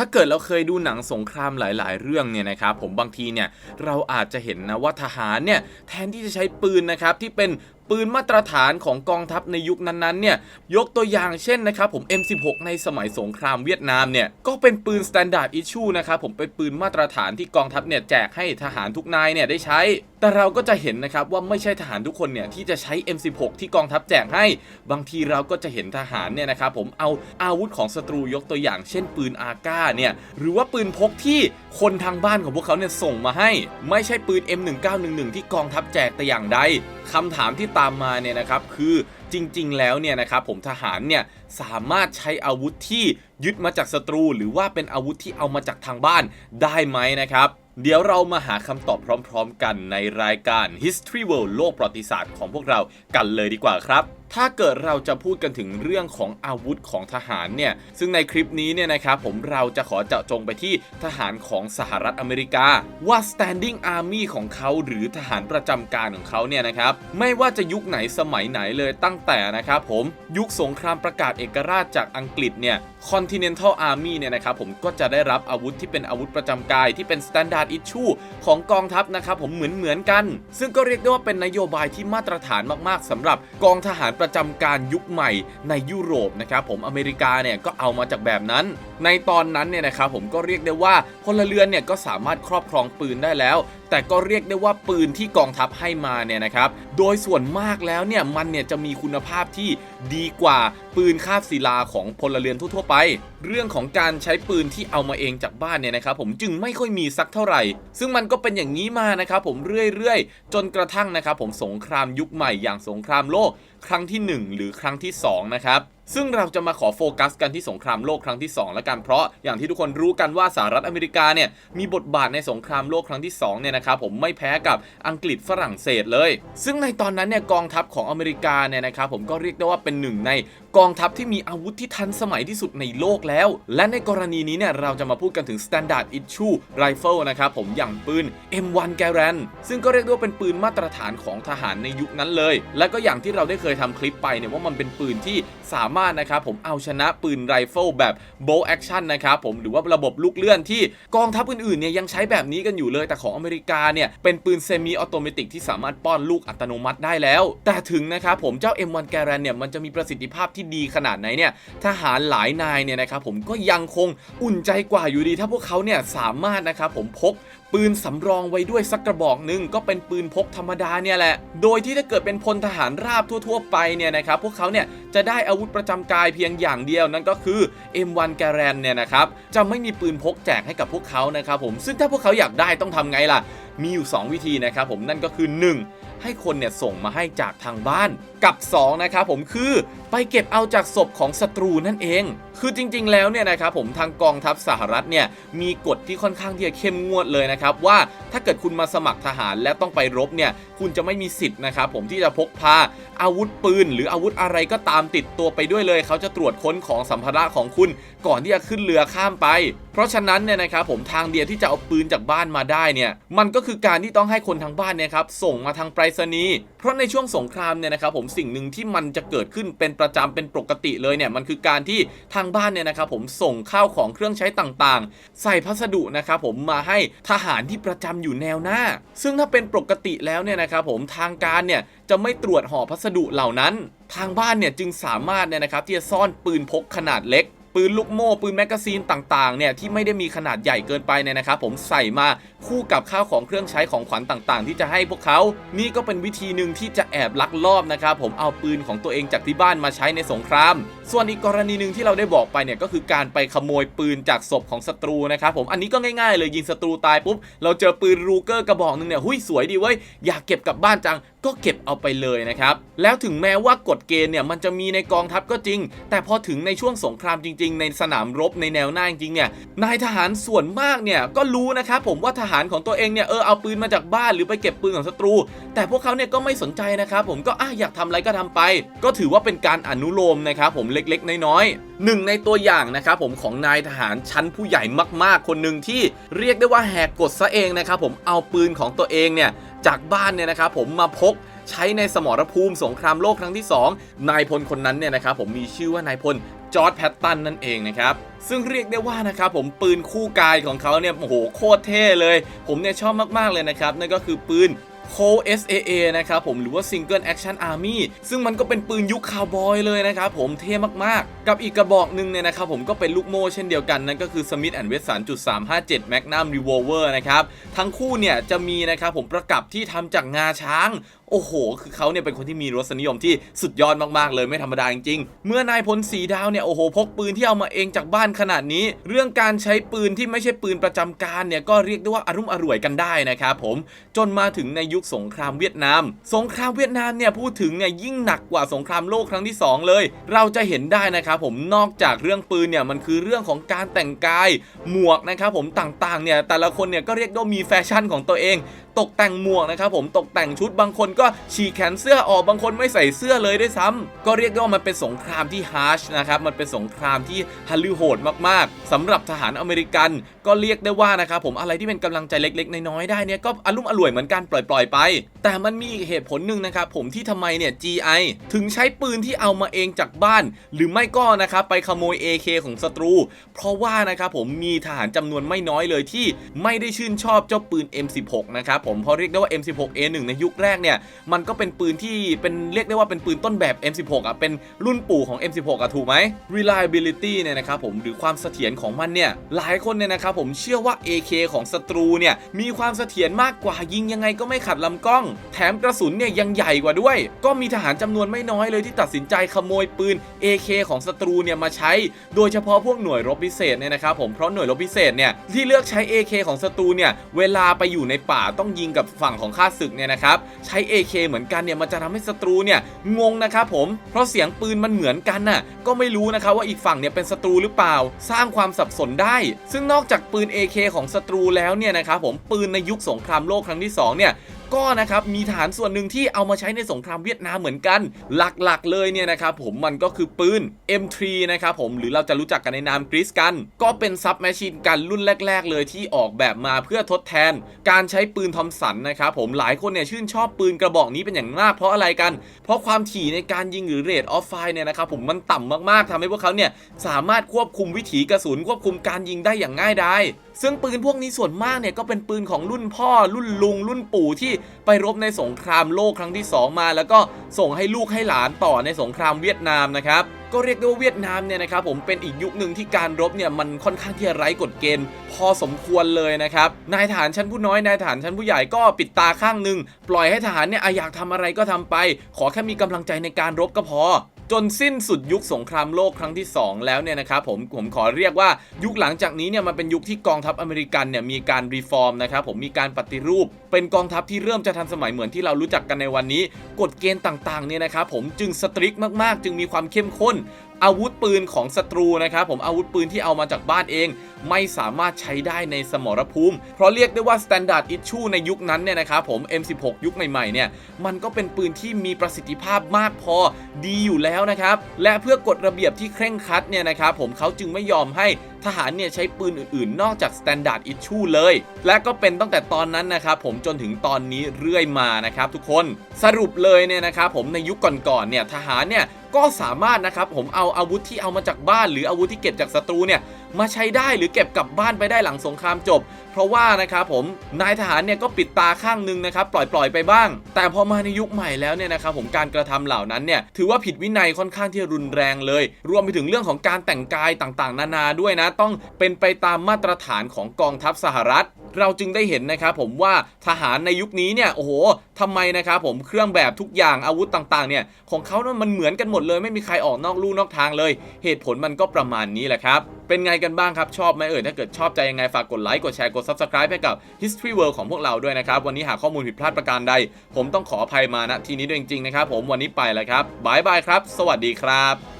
ถ้าเกิดเราเคยดูหนังสงครามหลาย ๆ เรื่องเนี่ยนะครับผมบางทีเนี่ยเราอาจจะเห็นนะว่าทหารเนี่ยแทนที่จะใช้ปืนนะครับที่เป็น ปืนมาตรฐานของกองทัพในยุคนั้นๆเนี่ยยกตัวอย่างเช่นนะครับผม M16 ในสมัยสงครามเวียดนามเนี่ยก็เป็นปืน standard issue นะครับผมเป็นปืนมาตรฐานที่กองทัพเนี่ยแจกให้ทหารทุกนายเนี่ยได้ใช้ แต่เราก็จะเห็นนะครับว่าไม่ใช่ทหารทุกคนเนี่ยที่จะใช้ M16 ที่กองทัพแจกให้ บางทีเราก็จะเห็นทหารเนี่ยนะครับผมเอาอาวุธของศัตรูยกตัวอย่างเช่น ปืนอาก้าเนี่ยหรือว่าปืนพกที่คนทางบ้านของพวกเขาเนี่ยส่งมาให้ ไม่ใช่ปืน M1911 ที่กองทัพแจกแต่อย่างใดคำถามที่ตามมาเนี่ยนะครับคือจริง ๆ แล้วเนี่ยนะครับผมทหารเนี่ยสามารถใช้อาวุธที่ยึดมาจากศัตรู หรือว่าเป็นอาวุธที่เอามาจากทางบ้านได้ไหมนะครับเดี๋ยวเรามาหาคำตอบพร้อม ๆ กันในรายการ History World โลกประวัติศาสตร์ของพวกเรากันเลยดีกว่าครับ ถ้าเกิดเราจะพูดกันถึงเรื่องของอาวุธของทหารเนี่ย ซึ่งในคลิปนี้เนี่ยนะครับผมเราจะขอเจาะจงไปที่ทหารของสหรัฐอเมริกา ว่า standing army ของเขาหรือทหารประจำการของเขาเนี่ยนะครับ ไม่ว่าจะยุคไหนสมัยไหนเลยตั้งแต่นะครับผมยุคสงครามประกาศเอกราชจากอังกฤษเนี่ย Continental Army เนี่ยนะครับผมก็จะได้รับอาวุธที่เป็นอาวุธประจำกายที่เป็น standard issue ของกองทัพนะครับผมเหมือนเหมือนๆกัน ซึ่งก็เรียกได้ว่าเป็นนโยบายที่มาตรฐานมากๆสำหรับกองทหารประจำการยุคใหม่ในยุโรปนะครับผมอเมริกาเนี่ยก็เอามาจากแบบนั้น ในตอนนั้นเนี่ยนะครับผมก็เรียกได้ว่าพลเรือนเนี่ยก็สามารถครอบครองปืนได้แล้ว แต่ก็เรียกได้ว่าปืนที่กองทัพให้มาเนี่ยนะครับโดยส่วนมากแล้วเนี่ยมันเนี่ยจะมีคุณภาพที่ดีกว่าปืนคาบศิลาของพลเรือนทั่วๆไป เรื่องของการใช้ปืนที่เอามาเองจากบ้านเนี่ยนะครับผมจึงไม่ค่อยมีสักเท่าไหร่ ซึ่งมันก็เป็นอย่างนี้มานะครับผมเรื่อยๆ จนกระทั่งนะครับผมสงครามยุคใหม่อย่างสงครามโลกครั้งที่ 1 หรือครั้งที่2นะครับ ซึ่งเราจะมาขอโฟกัสกันที่สงครามโลกครั้งที่ 2 และกันเพราะอย่างที่ทุกคนรู้กันว่าสหรัฐอเมริกาเนี่ยมีบทบาทในสงครามโลกครั้งที่2เนี่ยนะครับผมไม่แพ้กับอังกฤษฝรั่งเศสเลย ซึ่งในตอนนั้นเนี่ยกองทัพของอเมริกาเนี่ยนะครับผมก็เรียกได้ว่าเป็นหนึ่งในกองทัพที่มีอาวุธที่ทันสมัยที่สุดในโลกแล้ว และในกรณีนี้เนี่ยเราจะมาพูดกันถึง standard issue rifle นะครับผมอย่างปืน M1 Garand ซึ่งก็เรียกได้ว่าเป็นปืนมาตรฐานของทหารในยุคนั้นเลย และก็อย่างที่เราได้เคยทำคลิปไปเนี่ยว่ามันเป็นปืนที่สามารถนะครับผมเอาชนะปืนไรเฟิลแบบ bolt action นะครับผมหรือว่าระบบลูกเลื่อนที่กองทัพอื่นๆเนี่ยยังใช้แบบนี้กันอยู่เลยแต่ของอเมริกาเนี่ยเป็นปืนเซมิออโตเมติกที่สามารถป้อนลูกอัตโนมัติได้แล้ว แต่ถึงนะครับผมเจ้า M1 Garand เนี่ยมันจะมีประสิทธิภาพที่ดีขนาดไหนเนี่ยทหารหลายนายเนี่ยนะครับผมก็ยังคงอุ่นใจกว่าอยู่ดี ถ้าพวกเขาเนี่ยสามารถนะครับผมพกปืนสำรองไว้ด้วยสักกระบอกหนึ่งก็เป็นปืนพกธรรมดาเนี่ยแหละ โดยที่ถ้าเกิดเป็นพลทหารราบทั่ว ๆ ไปเนี่ยนะครับพวกเขาเนี่ยจะได้อาวุธประจำกายเพียงอย่างเดียวนั่นก็คือ M1 g a r a n เนี่ยนะครับจะไม่มีปืนพกแจกให้กับพวกเขานะครับผมซึ่งถ้าพวกเขาอยากได้ต้องทำไงล่ะ มีอยู่ 2 วิธีนะครับผมนั่นก็คือ 1 ให้คนเนี่ยส่งมาให้จากทางบ้าน กับ 2 นะครับผมคือไปเก็บเอาจากศพของศัตรูนั่นเอง คือจริง ๆ แล้วเนี่ยนะครับผมทางกองทัพสหรัฐเนี่ยมีกฎที่ค่อนข้างที่จะเข้มงวดเลยนะครับว่าถ้าเกิดคุณมาสมัครทหารและต้องไปรบเนี่ยคุณจะไม่มีสิทธิ์นะครับผมที่จะพกพาอาวุธปืน หรืออาวุธอะไรก็ตามติดตัวไปด้วยเลย เขาจะตรวจค้นของสัมภาระของคุณก่อนที่จะขึ้นเรือข้ามไป เพราะฉะนั้นเนี่ยนะครับผมทางเดียวที่จะเอาปืนจากบ้านมาได้เนี่ยมันก็คือการที่ต้องให้คนทางบ้านเนี่ยครับส่งมาทางไปรษณีย์เพราะในช่วงสงครามเนี่ยนะครับผมสิ่งหนึ่งที่มันจะเกิดขึ้นเป็นประจำเป็นปกติเลยเนี่ยมันคือการที่ทางบ้านเนี่ยนะครับผมส่งข้าวของเครื่องใช้ต่างๆ ใส่พัสดุนะครับผมมาให้ทหารที่ประจำอยู่แนวหน้า ซึ่งถ้าเป็นปกติแล้วเนี่ยนะครับผมทางการเนี่ยจะไม่ตรวจห่อพัสดุเหล่านั้น ทางบ้านเนี่ยจึงสามารถเนี่ยนะครับที่จะซ่อนปืนพกขนาดเล็ก ปืนลูกโม่ปืนแมกกาซีนต่างๆเนี่ยที่ไม่ได้มีขนาดใหญ่เกินไปเนี่ยนะครับผมใส่มาคู่กับข้าวของเครื่องใช้ของขวัญต่างๆ ที่จะให้พวกเขา นี่ก็เป็นวิธีหนึ่งที่จะแอบลักลอบนะครับผมเอาปืนของตัวเองจากที่บ้านมาใช้ในสงคราม ส่วนอีกกรณีหนึ่งที่เราได้บอกไปเนี่ยก็คือการไปขโมยปืนจากศพของศัตรูนะครับผมอันนี้ก็ง่ายๆเลยยิงศัตรูตายปุ๊บเราเจอปืนรูเกอร์กระบอกหนึ่งเนี่ยหุ้ยสวยดีเว้ยอยากเก็บกลับบ้านจังก็เก็บเอาไปเลยนะครับ แล้วถึงแม้ว่ากฎเกณฑ์เนี่ยมันจะมีในกองทัพก็จริง แต่พอถึงในช่วงสงครามจริง ๆ ในสนามรบในแนวหน้าจริงเนี่ยนายทหารส่วนมากเนี่ยก็รู้นะครับผมว่าทหารของตัวเองเนี่ยเออเอาปืนมาจากบ้านหรือไปเก็บปืนของศัตรู แต่พวกเขาเนี่ยก็ไม่สนใจนะครับผมก็อะอยากทำอะไรก็ทำไป ก็ถือว่าเป็นการอนุโลมนะครับผมเล็กๆ น้อยๆหนึ่งในตัวอย่างนะครับผมของนายทหารชั้นผู้ใหญ่มาก ๆ คนหนึ่งที่เรียกได้ว่าแหกกฎซะเองนะครับผมเอาปืนของตัวเองเนี่ย จากบ้านเนี่ยนะครับผมมาพกใช้ในสมรภูมิสงครามโลกครั้งที่ 2 นายพลคนนั้นเนี่ยนะครับผมมีชื่อว่านายพลจอร์ดแพตตันนั่นเองนะครับ ซึ่งเรียกได้ว่านะครับผมปืนคู่กายของเขาเนี่ยโอ้โหโคตรเท่เลย ผมเนี่ยชอบมากๆเลยนะครับ นั่นก็คือปืน โค SAA นะครับผมหรือว่า Single Action Army ซึ่งมันก็เป็นปืนยุคคาวบอยเลยนะครับผมเท่มากๆ กับอีกกระบอกหนึ่งเนี่ยนะครับผมก็เป็นลูกโม่เช่นเดียวกันนั่นก็คือ Smith Wesson 357 Magnum Revolver นะครับทั้งคู่เนี่ยจะมีนะครับผมประกับที่ทำจากงาช้าง โอ้โห คือเขาเนี่ยเป็นคนที่มีรสนิยมที่สุดยอดมากๆเลยไม่ธรรมดาจริงๆ เมื่อนายพลสีดาวเนี่ยโอ้โหพกปืนที่เอามาเองจากบ้านขนาดนี้ เรื่องการใช้ปืนที่ไม่ใช่ปืนประจำการเนี่ยก็เรียกได้ว่าอารุ่มอร่วยกันได้นะครับผมจนมาถึงในยุคสงครามเวียดนาม สงครามเวียดนามเนี่ยพูดถึงเนี่ยยิ่งหนักกว่าสงครามโลกครั้งที่สองเลย เราจะเห็นได้นะครับผมนอกจากเรื่องปืนเนี่ยมันคือเรื่องของการแต่งกาย หมวกนะครับผมต่างๆเนี่ยแต่ละคนเนี่ยก็เรียกได้มีแฟชั่นของตัวเอง ตกแต่งหมวกนะครับผมตกแต่งชุดบางคนก็ฉีกแขนเสื้อออกบางคนไม่ใส่เสื้อเลยด้วยซ้ำก็เรียกได้ว่ามันเป็นสงครามที่ฮาร์ชนะครับมันเป็นสงครามที่ฮัลลือโหดมากๆสำหรับทหารอเมริกันก็เรียกได้ว่านะครับผมอะไรที่เป็นกำลังใจเล็กๆน้อยๆได้เนี่ยก็อารมณ์อร่วยเหมือนกันปล่อยๆไป แต่มันมีอีกเหตุผลหนึ่งนะครับผมที่ทำไมเนี่ย GI ถึงใช้ปืนที่เอามาเองจากบ้าน หรือไม่ก็นะครับไปขโมย AK ของศัตรู เพราะว่านะครับผมมีทหารจำนวนไม่น้อยเลยที่ไม่ได้ชื่นชอบเจ้าปืน M16 นะครับผมเพราะเรียกได้ว่า M16A1 ในยุคแรกเนี่ยมันก็เป็นปืนที่เป็นเรียกได้ว่าเป็นปืนต้นแบบ M16 อะเป็นรุ่นปู่ของ M16 อะถูกไหม reliability เนี่ยนะครับผมหรือความเสถียรของมันเนี่ยหลายคนเนี่ยนะครับผมเชื่อว่า AK ของศัตรูเนี่ยมีความเสถียรมากกว่ายิงยังไงก็ไม่ขัดลำกล้อง แถมกระสุนเนี่ยยังใหญ่กว่าด้วย ก็มีทหารจำนวนไม่น้อยเลยที่ตัดสินใจขโมยปืน AK ของศัตรูเนี่ยมาใช้ โดยเฉพาะพวกหน่วยรบพิเศษเนี่ยนะครับผมเพราะหน่วยรบพิเศษเนี่ยที่เลือกใช้ AK ของศัตรูเนี่ยเวลาไปอยู่ในป่าต้องยิงกับฝั่งของข้าศึกเนี่ยนะครับใช้ AK เหมือนกันเนี่ยมันจะทำให้ศัตรูเนี่ยงงนะครับผมเพราะเสียงปืนมันเหมือนกันน่ะก็ไม่รู้นะครับว่าอีกฝั่งเนี่ยเป็นศัตรูหรือเปล่า สร้างความสับสนได้ ซึ่งนอกจากปืน AK ของศัตรูแล้วเนี่ยนะครับผมปืนในยุคสงครามโลกครั้งที่สองเนี่ย ก็นะครับมีฐานส่วนหนึ่งที่เอามาใช้ในสงครามเวียดนามเหมือนกัน หลักๆเลยเนี่ยนะครับผมมันก็คือปืน M3 นะครับผมหรือเราจะรู้จักกันในนามกริสกัน ก็เป็นซับแมชชีนกันรุ่นแรก ๆ เลยที่ออกแบบมาเพื่อทดแทน การใช้ปืนทอมสันนะครับผมหลายคนเนี่ยชื่นชอบปืนกระบอกนี้เป็นอย่างมากเพราะอะไรกัน เพราะความถี่ในการยิงหรือเรทออฟไฟเนี่ยนะครับผมมันต่ำมากๆทำให้พวกเขาเนี่ยสามารถควบคุมวิถีกระสุนควบคุมการยิงได้อย่างง่ายดายซึ่งปืนพวกนี้ส่วนมากเนี่ยก็เป็นปืนของรุ่นพ่อรุ่นลุงรุ่นปู่ที่ไปรบในสงครามโลกครั้งที่ 2 มา แล้วก็ส่งให้ลูกให้หลานต่อในสงครามเวียดนามนะครับก็เรียกได้ว่าเวียดนามเนี่ยนะครับผมเป็นอีกยุคหนึ่งที่การรบเนี่ยมันค่อนข้างที่จะไร้กฎเกณฑ์ พอสมควรเลยนะครับนายทหารชั้นผู้น้อยนายทหารชั้นผู้ใหญ่ก็ปิดตาข้างหนึ่งปล่อยให้ทหารเนี่ยอะอยากทำอะไรก็ทำไป ขอแค่มีกำลังใจในการรบก็พอ จนสิ้นสุดยุคสงครามโลกครั้งที่ 2 แล้วเนี่ยนะครับผมผมขอเรียกว่ายุคหลังจากนี้เนี่ยมันเป็นยุคที่กองทัพอเมริกันเนี่ยมีการรีฟอร์มนะครับผมมีการปฏิรูป เป็นกองทัพที่เริ่มจะทันสมัยเหมือนที่เรารู้จักกันในวันนี้ กฎเกณฑ์ต่างๆเนี่ยนะครับผมจึงสตริกมากๆ จึงมีความเข้มข้น อาวุธปืนของศัตรูนะครับผมอาวุธปืนที่เอามาจากบ้านเอง ไม่สามารถใช้ได้ในสมรภูมิ เพราะเรียกได้ว่า Standard Issue ในยุคนั้นเนี่ยนะครับผม M16 ยุคใหม่ๆเนี่ยมันก็เป็นปืนที่มีประสิทธิภาพมากพอดีอยู่แล้วนะครับ และเพื่อกฎระเบียบที่เคร่งครัดเนี่ยนะครับผมเขาจึงไม่ยอมให้ทหารเนี่ยใช้ปืนอื่นๆ นอกจาก Standard Issue เลย และก็เป็นตั้งแต่ตอนนั้นนะครับผมจนถึงตอนนี้เรื่อยมานะครับทุกคนสรุปเลยเนี่ยนะครับผมในยุคก่อนๆเนี่ยทหารเนี่ยก็สามารถนะครับผมเอาอาวุธที่เอามาจากบ้าน หรืออาวุธที่เก็บจากศัตรูเนี่ยมาใช้ได้หรือเก็บกลับบ้านไปได้หลังสงครามจบ เพราะว่านะครับผมนายทหารเนี่ยก็ปิดตาข้างหนึงนะครับปล่อยปล่อยๆไปบ้าง แต่พอมาในยุคใหม่แล้วเนี่ยนะครับผมการกระทำเหล่านั้นเนี่ยถือว่าผิดวินัยค่อนข้างที่รุนแรงเลย รวมไปถึงเรื่องของการแต่งกายต่างๆ นานาด้วยนะ ต้องเป็นไปตามมาตรฐานของกองทัพสหรัฐ เราจึงได้เห็นนะครับผมว่าทหารในยุคนี้เนี่ยโอ้โหทำไมนะครับผมเครื่องแบบทุกอย่างอาวุธต่างๆเนี่ยของเขานั้นมันเหมือนกันหมดเลย ไม่มีใครออกนอกลู่นอกทางเลย เหตุผลมันก็ประมาณนี้แหละครับเป็นไงกันบ้างครับชอบไหมเอ่ยถ้าเกิดชอบใจยังไงฝากกดไลค์กดแชร์กด subscribe ให้กับ History World ของพวกเราด้วยนะครับวันนี้หาข้อมูลผิดพลาดประการใด ผมต้องขออภัยมาณที่นี้ด้วยจริงๆนะครับผมวันนี้ไปแล้วครับบายบายครับ สวัสดีครับ